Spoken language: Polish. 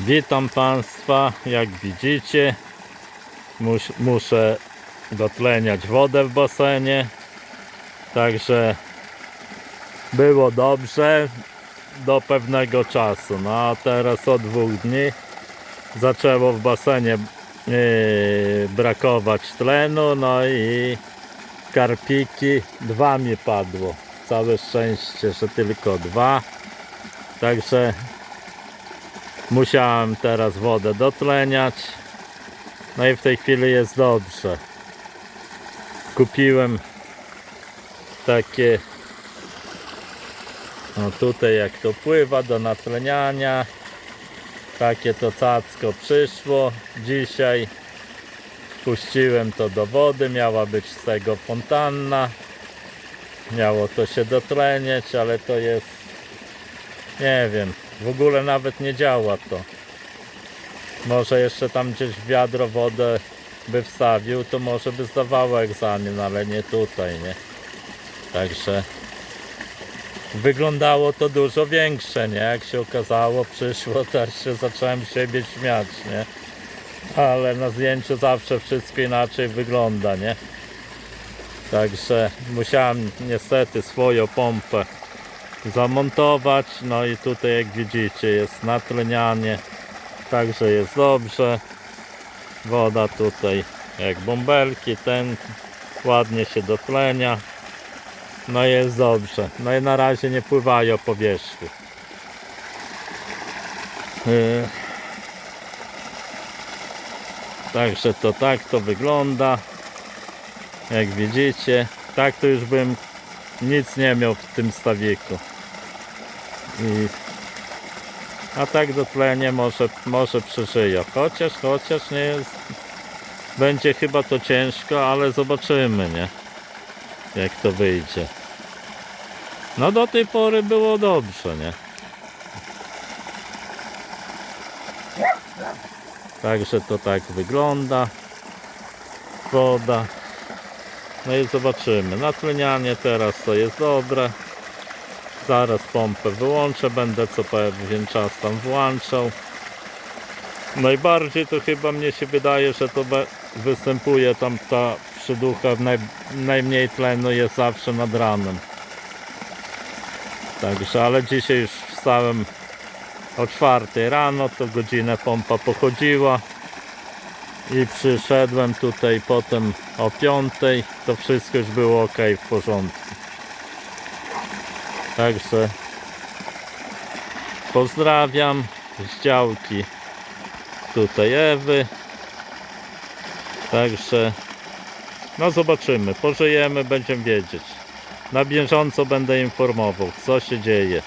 Witam Państwa, jak widzicie. Mus, muszę dotleniać wodę w basenie. Także było dobrze do pewnego czasu. No a teraz od dwóch dni zaczęło w basenie yy, brakować tlenu no i karpiki. Dwa mi padło. Całe szczęście, że tylko dwa. Także Musiałem teraz wodę dotleniać. No i w tej chwili jest dobrze. Kupiłem takie no tutaj jak to pływa do natleniania. Takie to cacko przyszło dzisiaj. Wpuściłem to do wody, miała być z tego fontanna. Miało to się dotlenieć, ale to jest nie wiem, w ogóle nawet nie działa to. Może jeszcze tam gdzieś wiadro wodę by wstawił, to może by zdawało egzamin, ale nie tutaj, nie? Także wyglądało to dużo większe, nie? Jak się okazało, przyszło, też się zacząłem siebie śmiać, nie? Ale na zdjęciu zawsze wszystko inaczej wygląda, nie? Także musiałem niestety swoją pompę zamontować. No i tutaj jak widzicie jest natlenianie. Także jest dobrze. Woda tutaj jak bąbelki, ten ładnie się dotlenia. No jest dobrze. No i na razie nie pływają po wierzchu. Yy. Także to tak to wygląda. Jak widzicie, tak to już bym nic nie miał w tym stawiku. I... A tak dotlenie może, może przeżyje. Chociaż, chociaż nie jest. Będzie chyba to ciężko, ale zobaczymy, nie? Jak to wyjdzie. No do tej pory było dobrze, nie? Także to tak wygląda. Woda. No i zobaczymy. Natlenianie teraz to jest dobre. Zaraz pompę wyłączę, będę co pewien czas tam włączał. Najbardziej to chyba mnie się wydaje, że to występuje tam ta przyducha, naj, najmniej tlenu jest zawsze nad ranem. Także, ale dzisiaj już wstałem o czwartej rano, to godzinę pompa pochodziła i przyszedłem tutaj potem o piątej, to wszystko już było ok, w porządku. Także pozdrawiam z działki tutaj Ewy. Także no zobaczymy, pożyjemy, będziemy wiedzieć. Na bieżąco będę informował, co się dzieje.